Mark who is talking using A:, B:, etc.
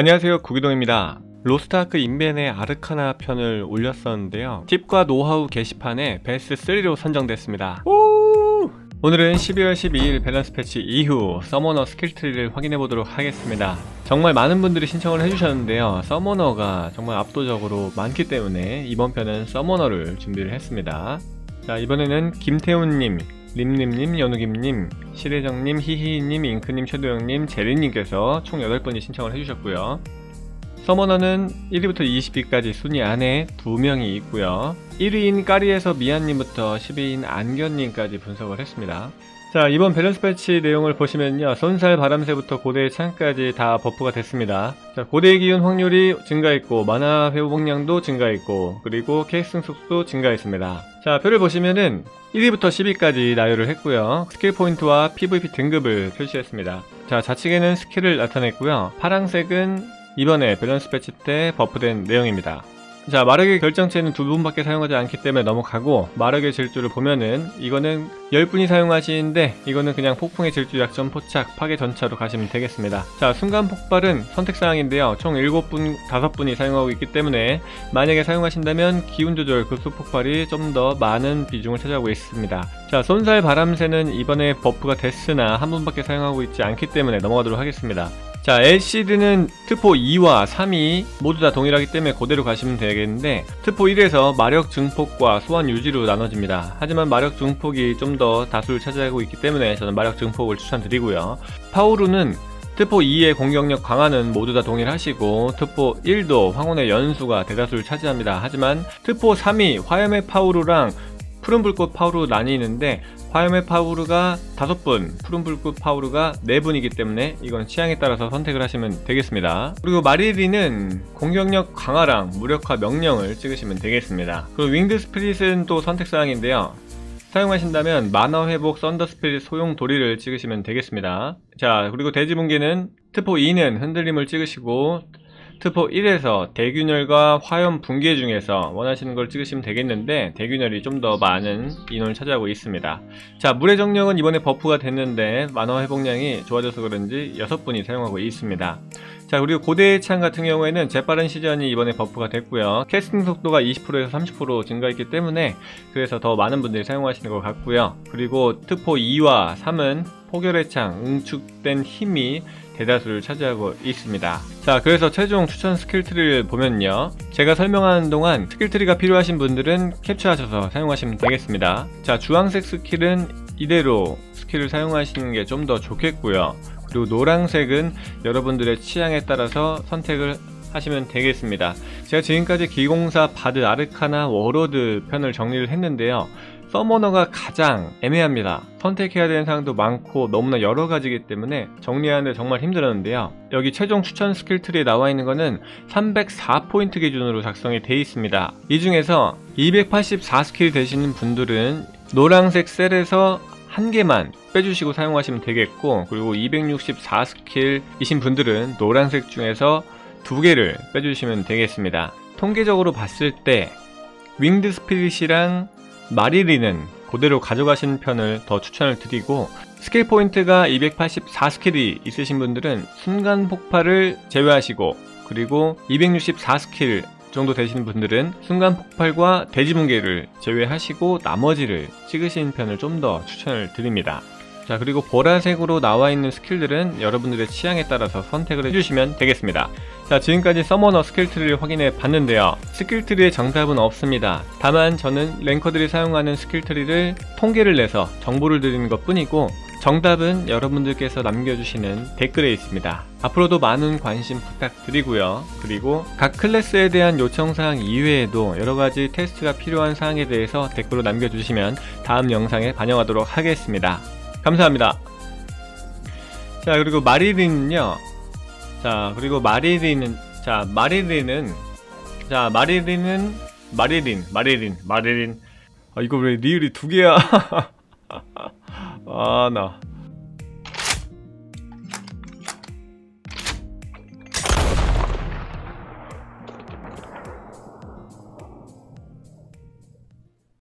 A: 안녕하세요. 구기동입니다. 로스트아크 인벤의 아르카나 편을 올렸었는데요. 팁과 노하우 게시판에 베스트3로 선정됐습니다. 오! 오늘은 12월 12일 밸런스 패치 이후 서머너 스킬트리를 확인해보도록 하겠습니다. 정말 많은 분들이 신청을 해주셨는데요. 서머너가 정말 압도적으로 많기 때문에 이번 편은 서머너를 준비를 했습니다. 자 이번에는 김태훈님 림림님, 연우김님, 시래정님, 히히님, 잉크님, 최도영님, 제리님께서 총 8분이 신청을 해주셨고요. 서머너는 1위부터 20위까지 순위 안에 2명이 있고요. 1위인 까리에서 미안님부터 10위인 안견님까지 분석을 했습니다. 자 이번 밸런스 패치 내용을 보시면요. 손살 바람새부터 고대의 창까지 다 버프가 됐습니다. 자 고대의 기운 확률이 증가했고 만화 회복량도 증가했고 그리고 케이스 속도 증가했습니다. 자 표를 보시면은 1위부터 10위까지 나열을 했고요. 스킬 포인트와 PVP 등급을 표시했습니다. 자 좌측에는 스킬을 나타냈고요. 파랑색은 이번에 밸런스 패치 때 버프된 내용입니다 자 마력의 결정체는 두 분밖에 사용하지 않기 때문에 넘어가고 마력의 질주를 보면은 이거는 10분이 사용하시는데 이거는 그냥 폭풍의 질주 약점 포착 파괴 전차로 가시면 되겠습니다. 자 순간 폭발은 선택사항인데요. 총 7분 5분이 사용하고 있기 때문에 만약에 사용하신다면 기운 조절 급속 폭발이 좀 더 많은 비중을 차지하고 있습니다 자 손살 바람새는 이번에 버프가 됐으나 한 분밖에 사용하고 있지 않기 때문에 넘어가도록 하겠습니다. 자 LCD는 트포 2와 3이 모두 다 동일하기 때문에 그대로 가시면 되겠는데 트포 1에서 마력 증폭과 소환 유지로 나눠집니다. 하지만 마력 증폭이 좀 더 다수를 차지하고 있기 때문에 저는 마력 증폭을 추천드리고요. 파우루는 트포 2의 공격력 강화는 모두 다 동일하시고 트포 1도 황혼의 연수가 대다수를 차지합니다. 하지만 트포 3이 화염의 파우루랑 푸른 불꽃 파우루 나뉘는데 화염의 파우르가 5분, 푸른 불꽃 파우르가 4분이기 때문에 이건 취향에 따라서 선택을 하시면 되겠습니다. 그리고 마리리는 공격력 강화랑 무력화 명령을 찍으시면 되겠습니다. 그리고 윙드 스피릿은 또 선택사항인데요. 사용하신다면 만화 회복 썬더 스피릿 소용 도리를 찍으시면 되겠습니다. 자 그리고 대지붕괴는 트포 2는 흔들림을 찍으시고 트포 1에서 대균열과 화염 붕괴 중에서 원하시는 걸 찍으시면 되겠는데 대균열이 좀 더 많은 인원을 차지하고 있습니다. 자 물의 정력은 이번에 버프가 됐는데 만화 회복량이 좋아져서 그런지 6분이 사용하고 있습니다. 자 그리고 고대의 창 같은 경우에는 재빠른 시전이 이번에 버프가 됐고요. 캐스팅 속도가 20%에서 30% 증가했기 때문에 그래서 더 많은 분들이 사용하시는 것 같고요. 그리고 트포 2와 3은 포결의 창, 응축된 힘이 대다수를 차지하고 있습니다. 자 그래서 최종 추천 스킬트리를 보면요. 제가 설명하는 동안 스킬트리가 필요하신 분들은 캡처하셔서 사용하시면 되겠습니다. 자 주황색 스킬은 이대로 스킬을 사용하시는 게 좀 더 좋겠고요. 그리고 노란색은 여러분들의 취향에 따라서 선택을 하시면 되겠습니다. 제가 지금까지 기공사 바드 아르카나 워로드 편을 정리를 했는데요 서머너가 가장 애매합니다. 선택해야 되는 사항도 많고 너무나 여러 가지이기 때문에 정리하는데 정말 힘들었는데요. 여기 최종 추천 스킬 트리에 나와 있는 거는 304포인트 기준으로 작성이 되어 있습니다. 이 중에서 284 스킬 되시는 분들은 노란색 셀에서 한 개만 빼주시고 사용하시면 되겠고 그리고 264 스킬이신 분들은 노란색 중에서 두 개를 빼주시면 되겠습니다. 통계적으로 봤을 때 윙드 스피릿이랑 마리리는 그대로 가져가시는 편을 더 추천을 드리고 스킬 포인트가 284 스킬이 있으신 분들은 순간 폭발을 제외하시고 그리고 264 스킬 정도 되시는 분들은 순간 폭발과 대지붕괴를 제외하시고 나머지를 찍으시는 편을 좀 더 추천을 드립니다. 자 그리고 보라색으로 나와 있는 스킬들은 여러분들의 취향에 따라서 선택을 해주시면 되겠습니다 자 지금까지 서머너 스킬트리를 확인해 봤는데요 스킬트리의 정답은 없습니다 다만 저는 랭커들이 사용하는 스킬트리를 통계를 내서 정보를 드리는 것 뿐이고 정답은 여러분들께서 남겨주시는 댓글에 있습니다. 앞으로도 많은 관심 부탁드리고요. 그리고 각 클래스에 대한 요청사항 이외에도 여러가지 테스트가 필요한 사항에 대해서 댓글로 남겨주시면 다음 영상에 반영하도록 하겠습니다. 감사합니다. 자 그리고 마리린은요. 자 그리고 마리린은 자 마리린은 자 마리린은 마리린 마리린 마리린 아 이거 왜 리을이 두 개야? 아 나